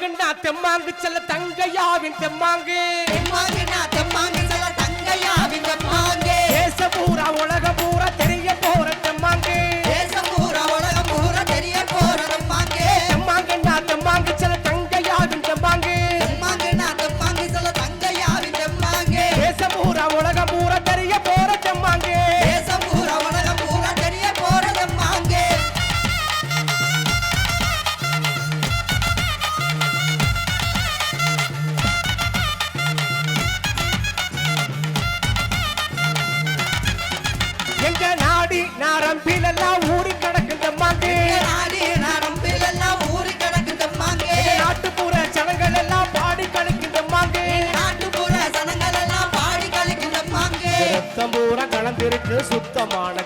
தெம்மாங்குன்னா தெம்மாங்கு செல்ல தங்கையாவின் தெம்மாங்கு. தெம்மாங்குன்னா தெம்மாங்கு செல்ல தங்கையாவின் தெம்மாங்கு. இருக்கு சுத்தமான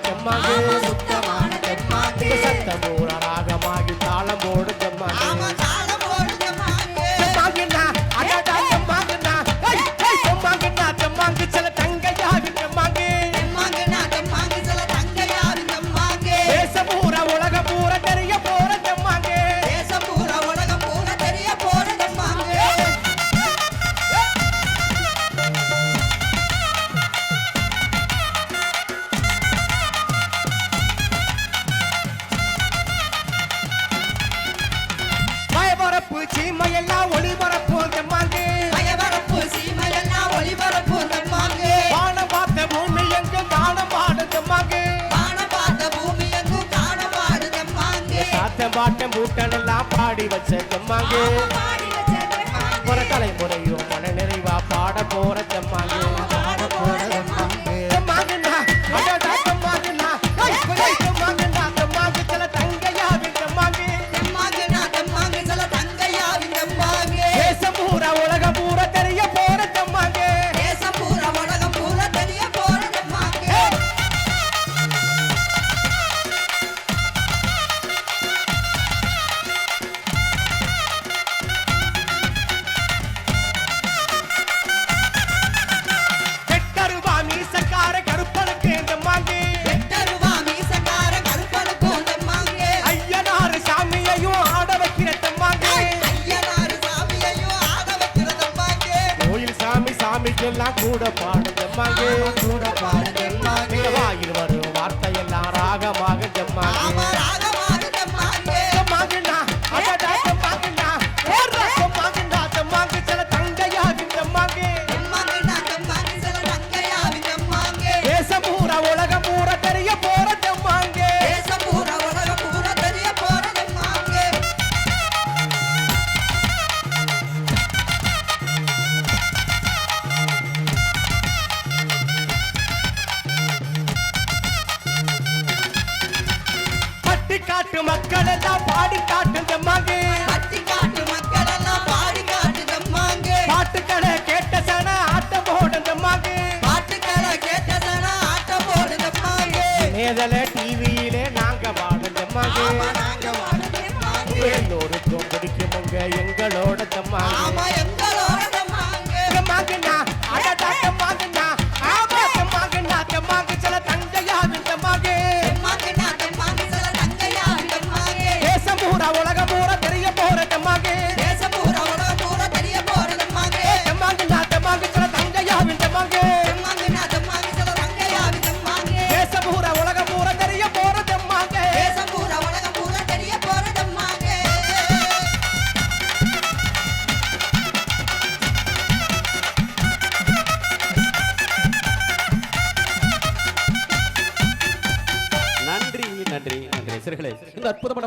பாட்டம் பூட்டனெல்லாம் பாடி வச்ச செம்மாங்கு போற தலைமுறையும் மன நிறைவா பாட போற செம்மாங்கு உலக எல்லாம் கூட பாடுங்க மகே கூட பாடுங்க வாயில் வரும் காட்டு மக்கள் எல்லாம் பாடி காட்டு தெம்மாங்க பட்டி காட்டு மக்கள் எல்லாம் பாடி காட்டு தெம்மாங்க பாட்டுக்களை கேட்ட சன ஆட்ட போடு தெம்மாங்க பாட்டுக்களை கேட்ட சன ஆட்ட போடு தெம்மாங்க நேதல டிவியிலே நாங்க வாட தெம்மாங்க நாங்க வாட எங்களோட தெம்மாங்க அற்புதமான